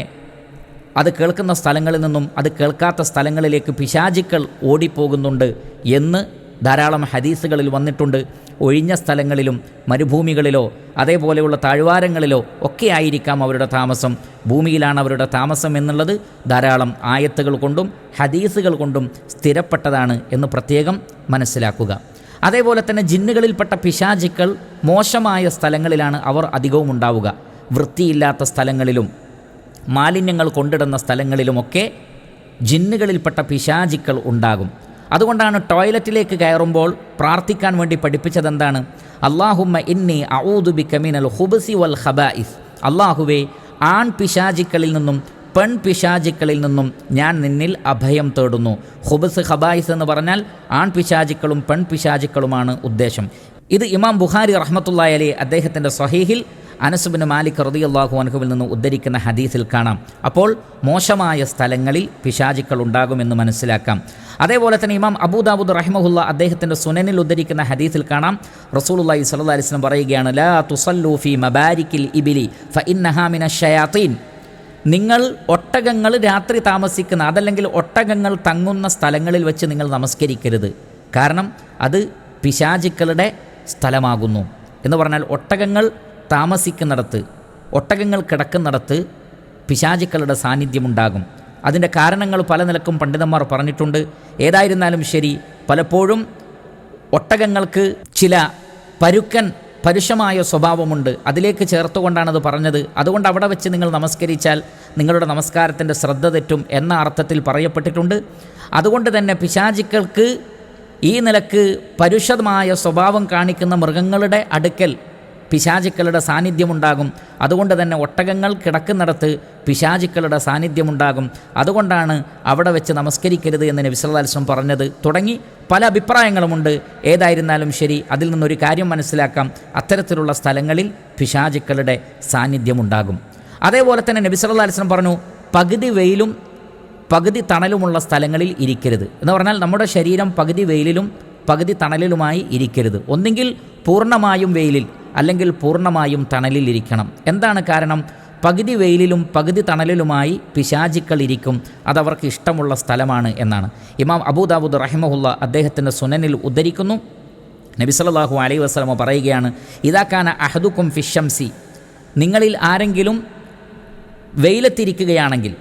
അത് കേൾക്കുന്ന സ്ഥലങ്ങളിൽ നിന്നും അത് കേൾക്കാത്ത സ്ഥലങ്ങളിലേക്ക് പിശാചിക്കൾ ഓടിപ്പോകുന്നുണ്ട് എന്ന് ധാരാളം ഹദീസുകളിൽ വന്നിട്ടുണ്ട്. ഒഴിഞ്ഞ സ്ഥലങ്ങളിലും മരുഭൂമികളിലോ അതേപോലെയുള്ള താഴ്വാരങ്ങളിലോ ഒക്കെ ആയിരിക്കാം അവരുടെ താമസം. ഭൂമിയിലാണ് അവരുടെ താമസം എന്നുള്ളത് ധാരാളം ആയത്തുകൾ കൊണ്ടും ഹദീസുകൾ കൊണ്ടും സ്ഥിരപ്പെട്ടതാണ് എന്ന് പ്രത്യേകം മനസ്സിലാക്കുക. അതേപോലെ തന്നെ ജിന്നുകളിൽപ്പെട്ട പിശാചിക്കൾ മോശമായ സ്ഥലങ്ങളിലാണ് അവർ അധികവും ഉണ്ടാവുക. വൃത്തിയില്ലാത്ത സ്ഥലങ്ങളിലും മാലിന്യങ്ങൾ കൊണ്ടിടുന്ന സ്ഥലങ്ങളിലുമൊക്കെ ജിന്നുകളിൽപ്പെട്ട പിശാചിക്കൾ ഉണ്ടാകും. അതുകൊണ്ടാണ് ടോയ്ലറ്റിലേക്ക് കയറുമ്പോൾ പ്രാർത്ഥിക്കാൻ വേണ്ടി പഠിപ്പിച്ചത് എന്താണ് അള്ളാഹുമ്മ ഇന്നി ഔദുബി കമിനൽ ഹുബസി വൽ ഖബായിസ്. അള്ളാഹുവെ ആൺ പിശാചിക്കളിൽ നിന്നും പെൺ പിശാചിക്കളിൽ നിന്നും ഞാൻ നിന്നിൽ അഭയം തേടുന്നു. ഹുബസ് ഹബായിസ് എന്ന് പറഞ്ഞാൽ ആൺ പിശാചിക്കളും പെൺ പിശാചിക്കളുമാണ് ഉദ്ദേശം. ഇത് ഇമാം ബുഖാരി റഹ്മത്തുള്ള അലി അദ്ദേഹത്തിന്റെ സ്വഹീഹിൽ അനസുബിന് മാലിക് അള്ളാഹു അൻഹുവിൽ നിന്ന് ഉദ്ധരിക്കുന്ന ഹദീസിൽ കാണാം. അപ്പോൾ മോശമായ സ്ഥലങ്ങളിൽ പിശാചിക്കൾ ഉണ്ടാകുമെന്ന് മനസ്സിലാക്കാം. അതേപോലെ തന്നെ ഇമാം അബൂദാബുദ് റഹ്മുല്ല അദ്ദേഹത്തിന്റെ സുനനിൽ ഉദ്ധരിക്കുന്ന ഹദീസിൽ കാണാം. റസൂലുള്ളാഹി സ്വല്ലല്ലാഹി അലൈഹി വസല്ലം പറയുകയാണ് ലാ തുസല്ലു ഫി മബാരിക്കിൽ ഇബിലി ഫ ഇന്നഹാമിന ഷയാത്തീൻ. നിങ്ങൾ ഒട്ടകങ്ങൾ രാത്രി താമസിക്കുന്ന അതല്ലെങ്കിൽ ഒട്ടകങ്ങൾ തങ്ങുന്ന സ്ഥലങ്ങളിൽ വെച്ച് നിങ്ങൾ നമസ്കരിക്കരുത്. കാരണം അത് പിശാചിക്കളുടെ സ്ഥലമാകുന്നു. എന്ന് പറഞ്ഞാൽ ഒട്ടകങ്ങൾ താമസിക്കുന്നിടത്ത് ഒട്ടകങ്ങൾ കിടക്കുന്നിടത്ത് പിശാചുക്കളുടെ സാന്നിധ്യമുണ്ടാകും. അതിന്റെ കാരണങ്ങൾ പല നിലക്കും പണ്ഡിതന്മാർ പറഞ്ഞിട്ടുണ്ട്. ഏതായിരുന്നാലും ശരി പലപ്പോഴും ഒട്ടകങ്ങൾക്ക് ചില പരുക്കൻ പരുഷമായ സ്വഭാവമുണ്ട്. അതിലേക്ക് ചേർത്തുകൊണ്ടാണത് പറഞ്ഞത്. അതുകൊണ്ട് അവിടെ വെച്ച് നിങ്ങൾ നമസ്കരിച്ചാൽ നിങ്ങളുടെ നമസ്കാരത്തിന്റെ ശ്രദ്ധ തെറ്റും എന്ന അർത്ഥത്തിൽ പറയപ്പെട്ടിട്ടുണ്ട്. അതുകൊണ്ട് തന്നെ പിശാചുക്കൾക്ക് ഈ നിലയ്ക്ക് പരുഷമായ സ്വഭാവം കാണിക്കുന്ന മൃഗങ്ങളുടെ അടുക്കൽ പിശാചുക്കളുടെ സാന്നിധ്യമുണ്ടാകും. അതുകൊണ്ട് തന്നെ ഒട്ടകങ്ങൾ കിടക്കുന്നിടത്ത് പിശാചുക്കളുടെ സാന്നിധ്യമുണ്ടാകും. അതുകൊണ്ടാണ് അവിടെ വെച്ച് നമസ്കരിക്കരുത് എന്ന് നബിസ്വല്ലാസ്ലം പറഞ്ഞത്. തുടങ്ങി പല അഭിപ്രായങ്ങളുമുണ്ട്. ഏതായിരുന്നാലും ശരി അതിൽ നിന്നൊരു കാര്യം മനസ്സിലാക്കാം. അത്തരത്തിലുള്ള സ്ഥലങ്ങളിൽ പിശാചുക്കളുടെ സാന്നിധ്യമുണ്ടാകും. അതേപോലെ തന്നെ നബി സല്ലല്ലാഹു അലൈഹി വസല്ലം പറഞ്ഞു പകുതി വെയിലും പകുതി തണലുമുള്ള സ്ഥലങ്ങളിൽ ഇരിക്കരുത്. എന്ന് പറഞ്ഞാൽ നമ്മുടെ ശരീരം പകുതി വെയിലിലും പകുതി തണലിലുമായി ഇരിക്കരുത്. ഒന്നെങ്കിൽ പൂർണമായും വെയിലിൽ അല്ലെങ്കിൽ പൂർണമായും തണലിലിരിക്കണം എന്താണ് കാരണം? പകുതി വെയിലിലും പകുതി തണലിലുമായി പിശാചിക്കൾ ഇരിക്കും. അതവർക്ക് ഇഷ്ടമുള്ള സ്ഥലമാണ് എന്നാണ്. ഇമാം അബൂദാബുദ് റഹിമഹുല്ല അദ്ദേഹത്തിന്റെ സുനനിൽ ഉദ്ധരിക്കുന്നു. നബി സല്ലല്ലാഹു അലൈഹി വസല്ലമ പറയുകയാണ് ഇതാക്കാന അഹദുക്കും ഫിഷംസി നിങ്ങളിൽ ആരെങ്കിലും വെയിലത്തിരിക്കുകയാണെങ്കിൽ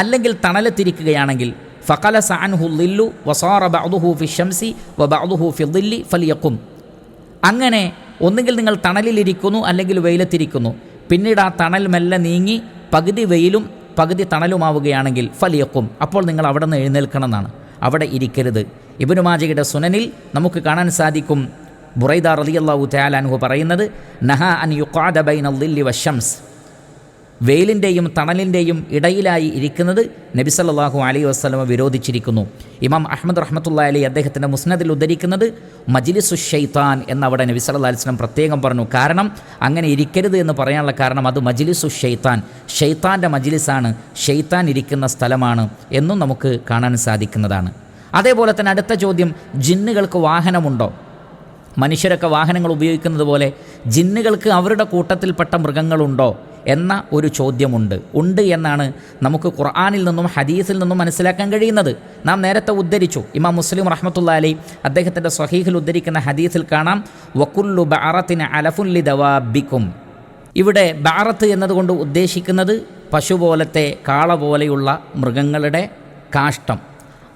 അല്ലെങ്കിൽ തണലത്തിരിക്കുകയാണെങ്കിൽ ഫക്കല സാൻഹു ലില്ലു വസാറ ബഅദുഹു ഫിഷംസി വ ബഅദുഹു ഫിദില്ലി ഫലിയക്കും അങ്ങനെ ഒന്നുകിൽ നിങ്ങൾ തണലിലിരിക്കുന്നു അല്ലെങ്കിൽ വെയിലത്തിരിക്കുന്നു. പിന്നീട് ആ തണൽ മെല്ലെ നീങ്ങി പകുതി വെയിലും പകുതി തണലുമാവുകയാണെങ്കിൽ ഫലിയക്കും. അപ്പോൾ നിങ്ങൾ അവിടെ നിന്ന് എഴുന്നേൽക്കണമെന്നാണ്. അവിടെ ഇരിക്കരുത്. ഇബുനുമാജയുടെ സുനനിൽ നമുക്ക് കാണാൻ സാധിക്കും. ബുറൈദ റളിയല്ലാഹു തയാലാൻഹു പറയുന്നത് നഹ അൻ യുക്കാദ ബൈന ദില്ലി വശംസ് വെയിലിന്റെയും തണലിന്റെയും ഇടയിലായി ഇരിക്കുന്നത് നബിസല്ലാഹു അലൈ വസ്ലമ വിരോധിച്ചിരിക്കുന്നു. ഇമാം അഹമ്മദ് റഹ്മത്തുള്ള അലി അദ്ദേഹത്തിന്റെ മുസ്നദിൽ ഉദ്ധരിക്കുന്നത് മജിലിസു ഷെയ്ത്താൻ എന്നവിടെ നബി സല്ലാ അലിസ്ലം പ്രത്യേകം പറഞ്ഞു. കാരണം അങ്ങനെ ഇരിക്കരുത് എന്ന് പറയാനുള്ള കാരണം അത് മജിലിസു ഷെയ്ത്താൻ ഷെയ്ത്താന്റെ മജിലിസാണ് ഷെയ്ത്താൻ ഇരിക്കുന്ന സ്ഥലമാണ് എന്നും നമുക്ക് കാണാൻ സാധിക്കുന്നതാണ്. അതേപോലെ തന്നെ അടുത്ത ചോദ്യം ജിന്നുകൾക്ക് വാഹനമുണ്ടോ? മനുഷ്യരൊക്കെ വാഹനങ്ങൾ ഉപയോഗിക്കുന്നത് പോലെ ജിന്നുകൾക്ക് അവരുടെ കൂട്ടത്തിൽപ്പെട്ട മൃഗങ്ങളുണ്ടോ? എന്ന ഒരു ചോദ്യമുണ്ട്. ഉണ്ട് എന്നാണ് നമുക്ക് ഖുർആാനിൽ നിന്നും ഹദീസിൽ നിന്നും മനസ്സിലാക്കാൻ കഴിയുന്നത്. നാം നേരത്തെ ഉദ്ധരിച്ചു. ഇമാം മുസ്ലിം റഹ്മത്തുള്ള അലി അദ്ദേഹത്തിന്റെ സ്വഹീഹിൽ ഉദ്ധരിക്കുന്ന ഹദീസിൽ കാണാം വക്കുല്ലു ബാറത്തിന് അലഫുല്ലി ദവാബിക്കും ഇവിടെ ബാറത്ത് എന്നതുകൊണ്ട് ഉദ്ദേശിക്കുന്നത് പശു പോലത്തെ കാള പോലെയുള്ള മൃഗങ്ങളുടെ കാഷ്ടം.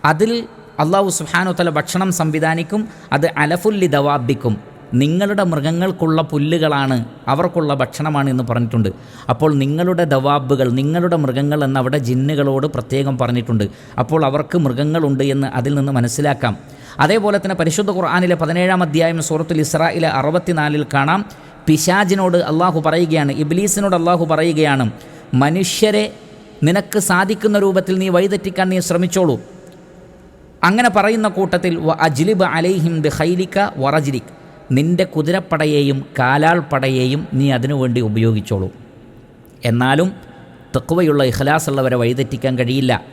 അതിൽ അള്ളാഹു സുഹാനുത്തല ഭക്ഷണം സംവിധാനിക്കും അത് അലഫുല്ലി ദവാബിക്കും നിങ്ങളുടെ മൃഗങ്ങൾക്കുള്ള പുല്ലുകളാണ് അവർക്കുള്ള ഭക്ഷണമാണ് എന്ന് പറഞ്ഞിട്ടുണ്ട്. അപ്പോൾ നിങ്ങളുടെ ദവാബുകൾ നിങ്ങളുടെ മൃഗങ്ങൾ എന്ന് അവിടെ ജിന്നുകളോട് പ്രത്യേകം പറഞ്ഞിട്ടുണ്ട്. അപ്പോൾ അവർക്ക് മൃഗങ്ങളുണ്ട് എന്ന് അതിൽ നിന്ന് മനസ്സിലാക്കാം. അതേപോലെ തന്നെ പരിശുദ്ധ ഖുർആാനിലെ പതിനേഴാം അധ്യായം സൂറത്തുൽ ഇസ്രായിലെ അറുപത്തിനാലിൽ കാണാം. പിശാജിനോട് അള്ളാഹു പറയുകയാണ് ഇബ്ലീസിനോട് അള്ളാഹു പറയുകയാണ് മനുഷ്യരെ നിനക്ക് സാധിക്കുന്ന രൂപത്തിൽ നീ വഴിതെറ്റിക്കാൻ നീ ശ്രമിച്ചോളൂ. അങ്ങനെ പറയുന്ന കൂട്ടത്തിൽ അജ്ലിബ് അലൈഹിം ബി ഹൈലിക്ക വറജിലിക്. നിന്റെ കുതിരപ്പടയെയും കാലാൾപ്പടയെയും നീ അതിനുവേണ്ടി ഉപയോഗിച്ചോളൂ. എന്നാലും തെക്കുവയുള്ള ഇഖലാസുള്ളവരെ വഴിതെറ്റിക്കാൻ കഴിയില്ല.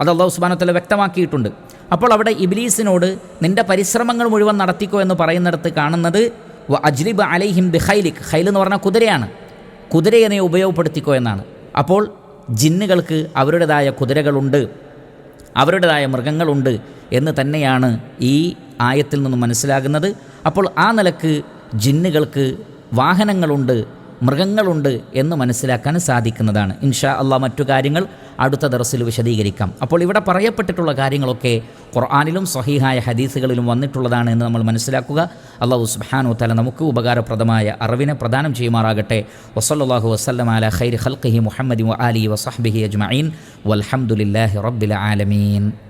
അത് അള്ളാഹു സുബാനത്തല വ്യക്തമാക്കിയിട്ടുണ്ട്. അപ്പോൾ അവിടെ ഇബ്ലീസിനോട് നിന്റെ പരിശ്രമങ്ങൾ മുഴുവൻ നടത്തിക്കോ എന്ന് പറയുന്നിടത്ത് കാണുന്നത് അജ്ലിബ് അലൈഹിം ബി ഹൈൽ എന്ന് പറഞ്ഞാൽ കുതിരയാണ്. കുതിരയെ നീ ഉപയോഗപ്പെടുത്തിക്കോ എന്നാണ്. അപ്പോൾ ജിന്നുകൾക്ക് അവരുടേതായ കുതിരകളുണ്ട് അവരുടേതായ മൃഗങ്ങളുണ്ട് എന്ന് തന്നെയാണ് ഈ ആയത്തിൽ നിന്ന് മനസ്സിലാകുന്നത്. അപ്പോൾ ആ നിലയ്ക്ക് ജിന്നുകൾക്ക് വാഹനങ്ങളുണ്ട് മൃഗങ്ങളുണ്ട് എന്ന് മനസ്സിലാക്കാൻ സാധിക്കുന്നതാണ്. ഇൻഷാ അല്ല മറ്റു കാര്യങ്ങൾ അടുത്ത ദർസിൽ വിശദീകരിക്കാം. അപ്പോൾ ഇവിടെ പറയപ്പെട്ടിട്ടുള്ള കാര്യങ്ങളൊക്കെ ഖുർആാനിലും സഹീഹായ ഹദീസുകളിലും വന്നിട്ടുള്ളതാണ് എന്ന് നമ്മൾ മനസ്സിലാക്കുക. അള്ളാഹു സുബാനു തല നമുക്ക് ഉപകാരപ്രദമായ അറിവിനെ പ്രദാനം ചെയ്യുമാറാകട്ടെ. വസല്ലാഹു വസ്ലം അല ഖൈർ ഹൽഖി മുഹമ്മദ് അലി വസഹബിഹി അജ്മീൻ വലഹമുല്ലാഹി റബ്ബിൽ ആലമീൻ.